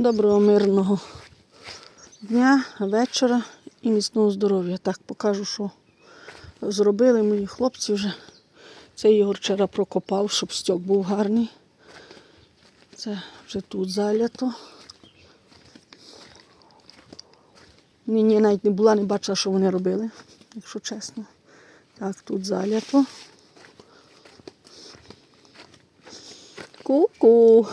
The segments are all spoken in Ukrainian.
Доброго мирного дня, вечора і міцного здоров'я. Так, покажу, що зробили мої хлопці вже. Це Ігор вчора прокопав, щоб стьок був гарний. Це вже тут залято. Ні, навіть не була, не бачила, що вони робили, якщо чесно. Так, тут залято. Ку-ку.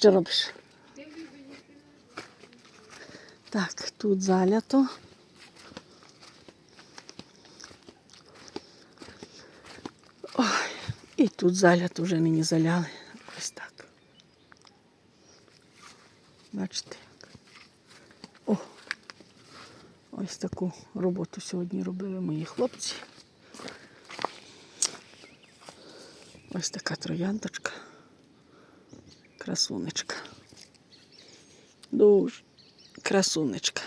Що робиш? Так, тут залято. Ой, і тут залято вже мені заляли. Ось так. Бачите. О! Ось таку роботу сьогодні робили мої хлопці. Ось така трояндочка. Красунечка. Дуже красунечка.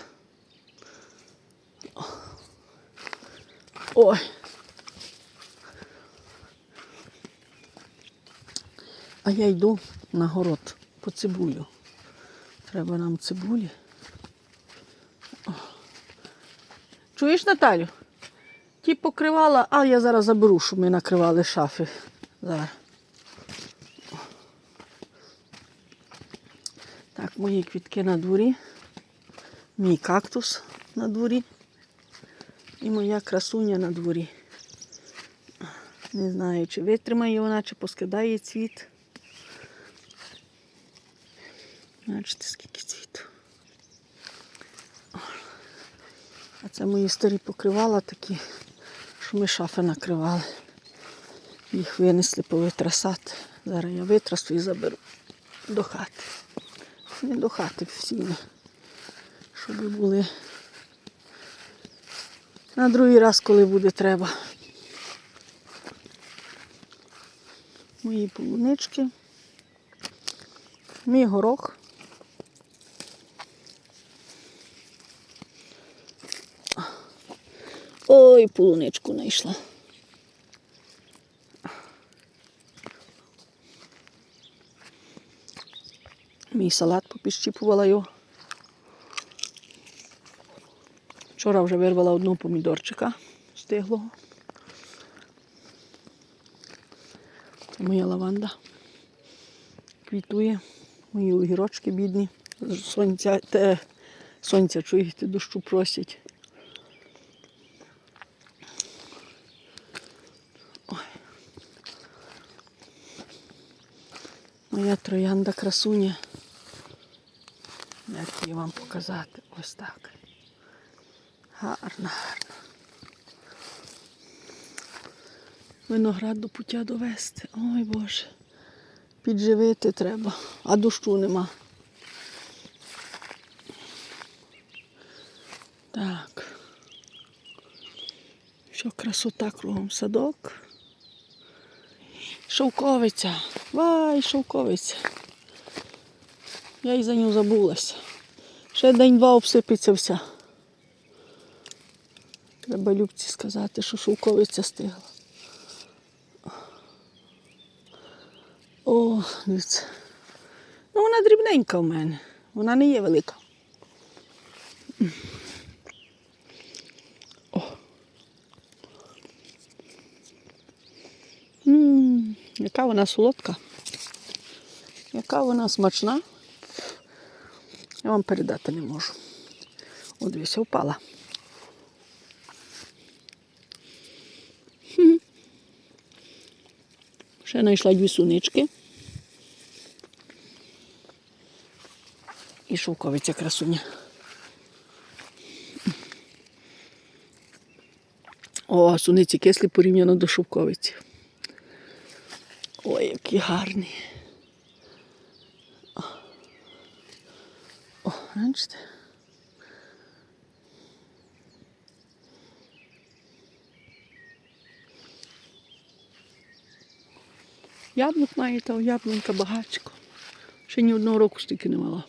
Ой. А я йду на город по цибулю. Треба нам цибулі. Чуєш, Наталю? Ті покривала, а я зараз заберу, щоб ми накривали шафи. Зараз. Так, мої квітки на дворі, мій кактус на дворі і моя красуня на дворі. Не знаю, чи витримає вона, чи поскидає цвіт. Бачите, скільки цвіту. А це мої старі покривала такі, що ми шафи накривали. Їх винесли повитрасати. Зараз я витрасу і заберу до хати. Не до хати всі, щоб були на другий раз, коли буде треба. Мої полунички, мій горох. Ой, полуничку знайшла. Мій салат попіщіпувала його. Вчора вже вирвала одну помідорчика стиглого. Це моя лаванда. Квітує. Мої огірочки бідні. Сонця, те, сонця чуєте, дощу просять. Ой. Моя троянда красуня. Її вам показати? Ось так. Гарно, гарно. Виноград до пуття довести. Ой Боже. Підживити треба, а дощу нема. Так. Що красота кругом садок. Шовковиця. Вай, шовковиця. Я й за нього забулася. Ще день-два обсипеться вся. Треба Любці сказати, що шовковиця стигла. О, дивіться. Ну, вона дрібненька в мене. Вона не є велика. О. М, яка вона солодка. Яка вона смачна. Я вам передати не можу. О, дивіться, впала. Хм. Ще знайшла дві сунички. І шовковиця красуня. О, суниці кислі порівняно до шовковиці. Ой, які гарні. Бачите? Яблук має, та яблунька багатько. Ще ні одного року стільки не мала.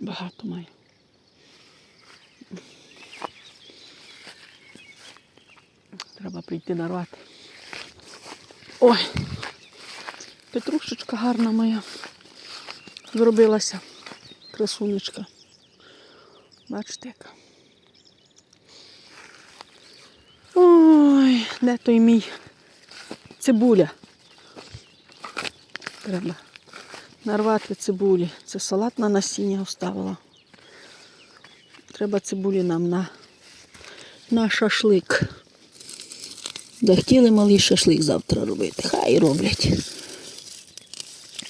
Багато має. Треба прийти нарвати. Ой, Петрушечка гарна моя. Зробилася красунечка. Бачите яка. Ой, де той мій цибуля? Треба нарвати цибулі. Це салат на насіння оставила. Треба цибулі нам на, на шашлик. Захотіли малий шашлик завтра робити. Хай роблять.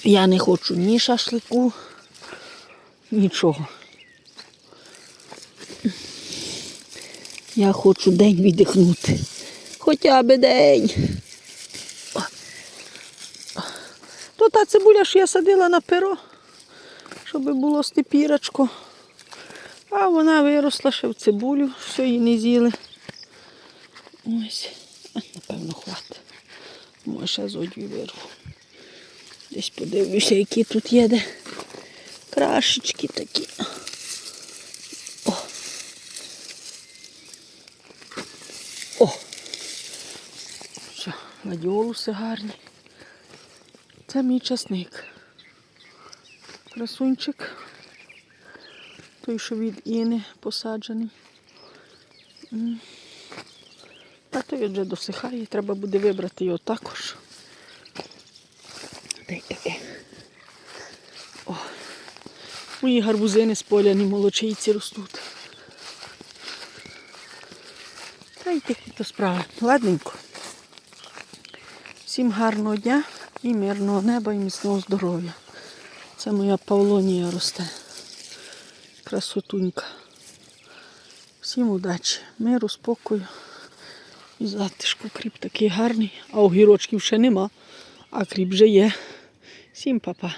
Я не хочу ні шашлику, нічого. Я хочу день віддихнути. Хоча б день. То та цибуля, що я садила на перо, щоб було степірочко. А вона виросла ще в цибулю, все її не з'їли. Ось, напевно, хватить. Може, ще з одві вирву. Десь подивлюся, які тут є де крашечки такі. О. О. Все, гладіолуси гарні. Це мій часник. Красунчик. Той, що від Іни посаджений. А той вже досихає, треба буде вибрати його також. Мої гарбузини з поля не молочейці ростуть. Та й такі то справи. Ладненько. Всім гарного дня і мирного неба і міцного здоров'я. Це моя Павлонія росте. Красотунька. Всім удачі, миру, спокою і затишку. Кріп такий гарний, а огірочків ще нема, а кріп вже є. Всім па-па.